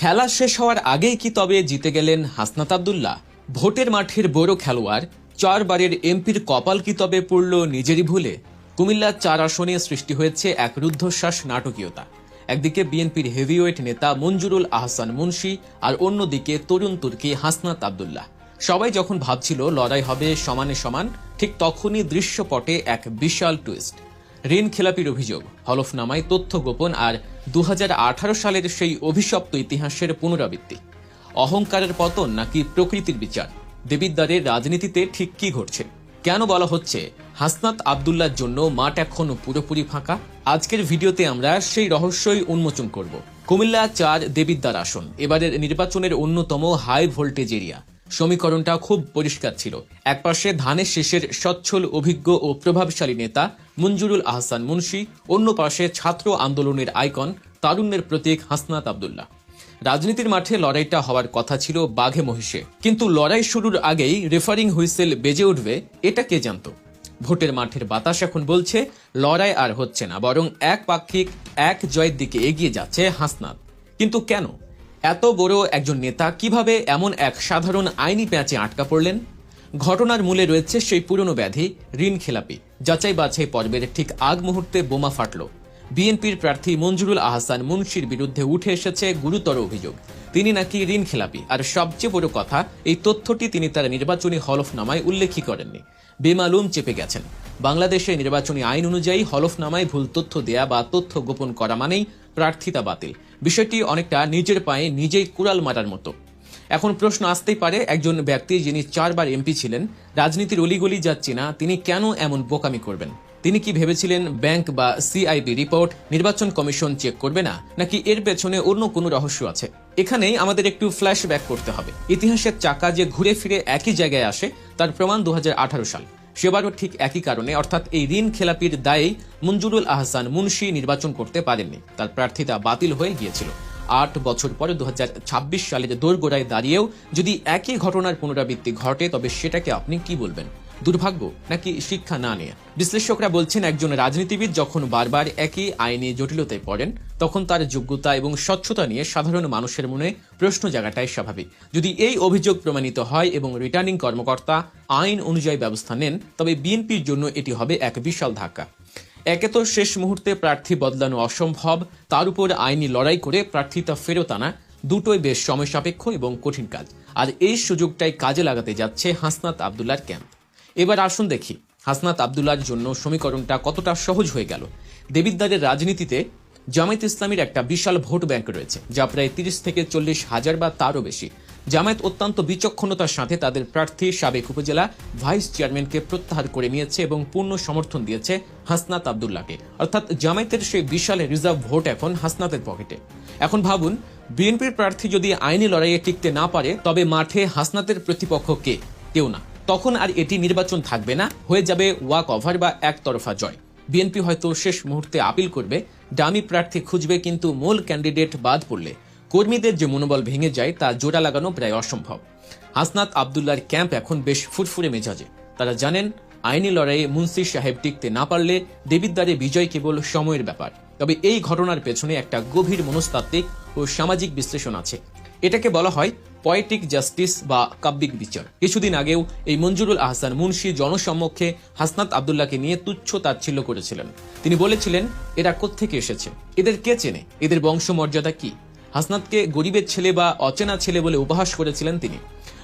খেলা শেষ হওয়ার আগেই কি তবে জিতে গেলেন হাসনাত আবদুল্লাহ? ভোটের মাঠের বড় খেলোয়াড়, চারবারের এমপির কপাল কি তবে পড়ল নিজেরই ভুলে? কুমিল্লার চার আসনে সৃষ্টি হয়েছে এক রুদ্ধশ্বাস নাটকীয়তা। একদিকে বিএনপির হেভিওয়েট নেতা মঞ্জুরুল আহসান মুন্সি আর অন্যদিকে তরুণ তুর্কি হাসনাত আবদুল্লাহ। সবাই যখন ভাবছিল লড়াই হবে সমানে সমান, ঠিক তখনই দৃশ্যপটে এক বিশাল টুইস্ট ঋণ খেলাপির অভিযোগ, হলফনামায় তথ্য গোপন আর দুহাজার আঠারো সালের সেই অভিশপ্ত ইতিহাসের পুনরাবৃত্তি। অহংকারের পতন নাকি প্রকৃতির বিচার? দেবিদ্বারের রাজনীতিতে ঠিক কি ঘটছে? কেন বলা হচ্ছে হাসনাত আবদুল্লার জন্য মাঠ এখন পুরোপুরি ফাঁকা? আজকের ভিডিওতে আমরা সেই রহস্যই উন্মোচন করব। কুমিল্লা চার দেবিদ্বার আসন, এবারের নির্বাচনের অন্যতম হাই ভোল্টেজ এরিয়া। সমীকরণটা খুব পরিষ্কার ছিল। একপাশে ধানের শেষের সচ্ছল, অভিজ্ঞ ও প্রভাবশালী নেতা মঞ্জুরুল আহসান মুন্সি, অন্য পাশে ছাত্র আন্দোলনের আইকন তারুণ্যের প্রতীক হাসনাত আবদুল্লাহ। রাজনীতির মাঠে লড়াইটা হওয়ার কথা ছিল বাঘে মহিষে। কিন্তু লড়াই শুরুর আগেই রেফারিং হুইসেল বেজে উঠবে, এটা কে জানত? ভোটের মাঠের বাতাস এখন বলছে, লড়াই আর হচ্ছে না, বরং এক পাক্ষিক, এক জয়ের দিকে এগিয়ে যাচ্ছে হাসনাত। কিন্তু কেন? এত বড় একজন নেতা কীভাবে এমন এক সাধারণ আইনি প্যাঁচে আটকা পড়লেন? ঘটনার মূলে রয়েছে সেই পুরনো ব্যাধি, ঋণ খেলাপি। যাচাই বাছাই পর্বের ঠিক আগ মুহূর্তে বোমা ফাটল। বিএনপির প্রার্থী মঞ্জুরুল আহসান মুন্সির বিরুদ্ধে উঠে এসেছে গুরুতর অভিযোগ। তিনি নাকি ঋণ খেলাপি। আর সবচেয়ে বড় কথা, এই তথ্যটি তিনি তার নির্বাচনী হলফনামায় উল্লেখই করেননি। বেমালুম চেপে গেছেন। বাংলাদেশে নির্বাচনী আইন অনুযায়ী হলফনামায় ভুল তথ্য দেয়া বা তথ্য গোপন করা মানেই প্রার্থিতা বাতিল। বিষয়টি অনেকটা নিজের পায়ে নিজেই কুড়াল মারার মতো। এখন প্রশ্ন আসতেই পারে একজন ব্যক্তি যিনি চারবার এমপি ছিলেন, রাজনীতির অলিগলি যাচ্ছি না তিনি কেন এমন বোকামি করবেন? তিনি কি ভেবেছিলেন ব্যাংক বা সিআইবি রিপোর্ট, নির্বাচন কমিশন চেক করবে না, নাকি এর পেছনে অন্য কোনো রহস্য আছে? এখানেই আমাদের একটু ফ্ল্যাশব্যাক করতে হবে। ইতিহাসের চাকা যে ঘুরে ফিরে একই জায়গায় আসে, তার প্রমাণ দু হাজার আঠারো সাল। সেবারও ঠিক একই কারণে, অর্থাৎ এই ঋণ খেলাপির দায়েই মঞ্জুরুল আহসান মুন্সি নির্বাচন করতে পারেননি। তার প্রার্থিতা বাতিল হয়ে গিয়েছিল। আট বছর পরে দু সালের দোরগোড়ায় দাঁড়িয়েও যদি একই ঘটনার পুনরাবৃত্তি ঘটে, তবে সেটাকে আপনি কি বলবেন? দুর্ভাগ্য নাকি শিক্ষা না নেয়া? বিশ্লেষকরা বলছেন, একজন রাজনীতিবিদ যখন বারবার একই আইনি জটিলতায় পড়েন, তখন তার যোগ্যতা এবং স্বচ্ছতা নিয়ে সাধারণ মানুষের মনে প্রশ্ন জায়গাটাই স্বাভাবিক। যদি এই অভিযোগ প্রমাণিত হয় এবং রিটার্নিং কর্মকর্তা আইন অনুযায়ী ব্যবস্থা নেন, তবে বিএনপির জন্য এটি হবে এক বিশাল ধাক্কা। একে তো শেষ মুহূর্তে প্রার্থী বদলানো অসম্ভব, তার উপর আইনি লড়াই করে প্রার্থিতা ফেরত আনা দুটোই বেশ সময় সাপেক্ষ এবং কঠিন কাজ। আর এই সুযোগটাই কাজে লাগাতে যাচ্ছে হাসনাত আবদুল্লার ক্যাম্প। এবার আসুন দেখি, হাসনাত আবদুল্লার জন্য সমীকরণটা কতটা সহজ হয়ে গেল। দেবিদ্বারের রাজনীতিতে জামায়াত ইসলামীর একটা বিশাল ভোট ব্যাংক রয়েছে, যা প্রায় তিরিশ থেকে চল্লিশ হাজার বা তারও বেশি। জামায়াত অত্যন্ত বিচক্ষণতার সাথে তাদের প্রার্থী সাবেক উপজেলা ভাইস চেয়ারম্যানকে প্রত্যাহার করে নিয়েছে এবং পূর্ণ সমর্থন দিয়েছে হাসনাত আবদুল্লাহকে। অর্থাৎ জামায়াতের সেই বিশাল রিজার্ভ ভোট এখন হাসনাতের পকেটে। এখন ভাবুন, বিএনপির প্রার্থী যদি আইনি লড়াইয়ে টিকতে না পারে, তবে মাঠে হাসনাতের প্রতিপক্ষ কে? কেউ না। তখন আর এটি নির্বাচন থাকবে না, হয়ে যাবে ওয়াক ওভার বা একতরফা জয়। বিএনপি হয়তো শেষ মুহূর্তে আপিল করবে, ডামি প্রার্থী খুঁজবে কিন্তু মূল ক্যান্ডিডেট বাদ পড়লে। কর্মীদের যে মনোবল ভেঙে যায়, তা জোড়া লাগানো প্রায় অসম্ভব। হাসনাত আবদুল্লার ক্যাম্প এখন বেশ ফুরফুরে মেজাজে। তারা জানেন, আইনি লড়াইয়ে মুন্সি সাহেব টিকতে না পারলে দেবিদ্বারে বিজয় কেবল সময়ের ব্যাপার। তবে এই ঘটনার পেছনে একটা গভীর মনস্তাত্ত্বিক ও সামাজিক বিশ্লেষণ আছে। এটাকে বলা হয় পয়েটিক জাস্টিস বা কাব্যিক বিচার। কিছুদিন আগেও এই মঞ্জুরুল আহসান মুন্সি জনসম্মুখে হাসনাত আবদুল্লাহকে নিয়ে তুচ্ছ তাচ্ছিল্য করেছিলেন। তিনি বলেছিলেন, এরা কোত্থেকে এসেছে? এদের কে চেনে? এদের বংশমর্যাদা কি? হাসনাতকে গরিবের ছেলে বা অচেনা ছেলে বলে উপহাস করেছিলেন তিনি।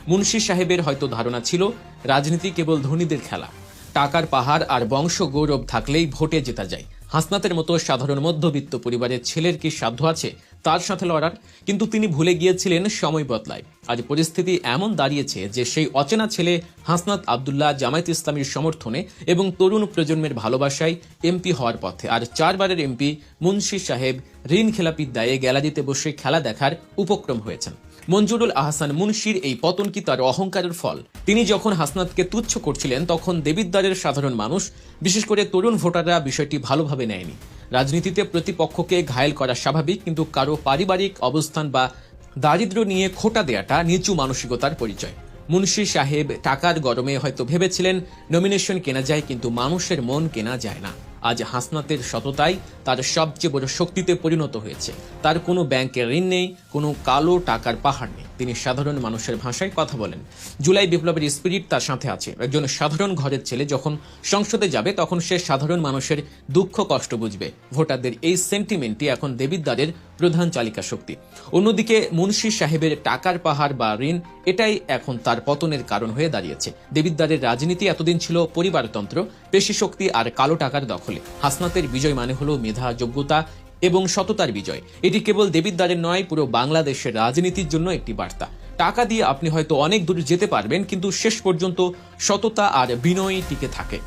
মুন্সি সাহেবের হয়তো ধারণা ছিল, রাজনীতি কেবল ধনীদের খেলা। টাকার পাহাড় আর বংশ গৌরব থাকলেই ভোটে জেতা যায়। হাসনাতের মতো সাধারণ মধ্যবিত্ত পরিবারের ছেলের কি সাধ্য আছে? তার সাথে লড়ার, কিন্তু তিনি ভুলে গিয়েছিলেন সময় বদলায়। আজ পরিস্থিতি এমন দাঁড়িয়েছে যে সেই অচেনা ছেলে হাসনাত আবদুল্লাহ জামায়াত ইসলামীর সমর্থনে এবং তরুণ প্রজন্মের ভালোবাসায় এমপি হওয়ার পথে। আর চারবারের এমপি মুন্সি সাহেব ঋণ খেলাপির দায়ে গ্যালারিতে বসে খেলা দেখার উপক্রম হয়েছেন। মঞ্জুরুল আহসান মুন্সির এই পতন কি তার অহংকারের ফল। তিনি যখন হাসনাতকে তুচ্ছ করছিলেন, তখন দেবিদ্বারের সাধারণ মানুষ, বিশেষ করে তরুণ ভোটাররা বিষয়টি ভালোভাবে নেয়নি। রাজনীতিতে প্রতিপক্ষকে ঘায়েল করা স্বাভাবিক, কিন্তু কারও পারিবারিক অবস্থান বা দারিদ্র্য নিয়ে খোটা দেয়াটা নিচু মানসিকতার পরিচয়। মুন্সি সাহেব টাকার গরমে হয়তো ভেবেছিলেন নমিনেশন কেনা যায়, কিন্তু মানুষের মন কেনা যায় না। আজ হাসনাতের সততাই তার সবচেয়ে বড় শক্তিতে পরিণত হয়েছে। তার কোনো ব্যাংকে ঋণ নেই, কোনো কালো টাকার পাহাড় নেই। তিনি সাধারণ মানুষের ভাষায় কথা বলেন। জুলাই বিপ্লবের স্পিরিট তার সাথে আছে। একজন সাধারণ ঘরের ছেলে যখন সংসদে যাবে, তখন সে সাধারণ মানুষের দুঃখ কষ্ট বুঝবে। ভোটারদের এই সেন্টিমেন্টটি এখন দেবিদ্বারের প্রধান চালিকা শক্তি। অন্যদিকে মুন্সি সাহেবের টাকার পাহাড় বা ঋণ, এটাই এখন তার পতনের কারণ হয়ে দাঁড়িয়েছে। দেবিদ্বারের রাজনীতি এতদিন ছিল পরিবারতন্ত্র, পেশি শক্তি আর কালো টাকার দখলে। হাসনাতের বিজয় মানে হলো মেধা, যোগ্যতা এবং সততার বিজয়। এটি কেবল দেবিদ্বারের নয়, পুরো বাংলাদেশের রাজনীতির জন্য একটি বার্তা। টাকা দিয়ে আপনি হয়তো অনেক দূর যেতে পারবেন, কিন্তু শেষ পর্যন্ত সততা আর বিনয় টিকে থাকে।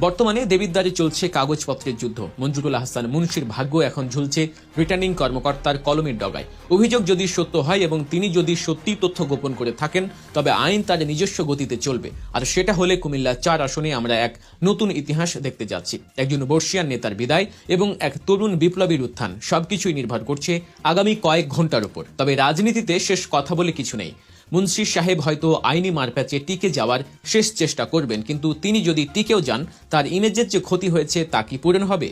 বর্তমানে দেবিদ্বারে চলছে কাগজপত্রের যুদ্ধ। মঞ্জুরুল হাসান মুন্সির ভাগ্য এখন ঝুলছে রিটার্নিং কর্মকর্তার কলমের ডগায়। অভিযোগ যদি সত্য হয় এবং তিনি যদি সত্যি তথ্য গোপন করে থাকেন, তবে আইন তার নিজস্ব গতিতে চলবে। আর সেটা হলে কুমিল্লা চার আসনে আমরা এক নতুন ইতিহাস দেখতে যাচ্ছি। একজন বর্ষিয়ান নেতার বিদায় এবং এক তরুণ বিপ্লবীর উত্থান। সবকিছুই নির্ভর করছে আগামী কয়েক ঘণ্টার উপর। তবে রাজনীতিতে শেষ কথা বলে কিছু নেই। মুন্সি সাহেব হয়তো আইনি মারপ্যাচে টিকে যাওয়ার শেষ চেষ্টা করবেন, কিন্তু তিনি যদি টিকেও যান, তার ইমেজের যে ক্ষতি হয়েছে তা কি পূরণ হবে?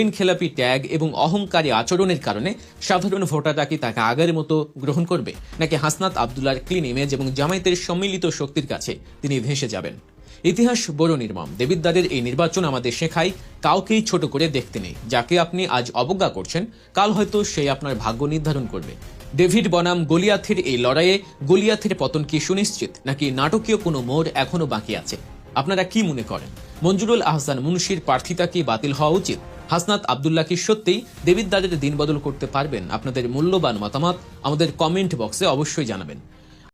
ঋণ খেলাপি ট্যাগ এবং অহংকারী আচরণের কারণে সাধারণ ভোটাররা কি তাকে আগের মতো গ্রহণ করবে? নাকি হাসনাত আবদুল্লার ক্লিন ইমেজ এবং জামায়াতের সম্মিলিত শক্তির কাছে তিনি ভেসে যাবেন? ইতিহাস বড় নির্মম। দেবিদ্বারের এই নির্বাচন আমাদের শেখায়, কাউকেই ছোট করে দেখতে নেই। যাকে আপনি আজ অবজ্ঞা করছেন, কাল হয়তো সেই আপনার ভাগ্য নির্ধারণ করবে। ডেভিড বনাম গলিয়াথের এই লড়াইয়ে গলিয়াথের পতন কি সুনিশ্চিত, নাকি নাটকীয় কোনো মোড় এখনও বাকি আছে? আপনারা কি মনে করেন? মঞ্জুরুল আহসান মুন্সির প্রার্থিতা কি বাতিল হওয়া উচিত? হাসনাত আবদুল্লাহ কি সত্যিই দেবিদ্বারের দিন বদল করতে পারবেন? আপনাদের মূল্যবান মতামত আমাদের কমেন্ট বক্সে অবশ্যই জানাবেন।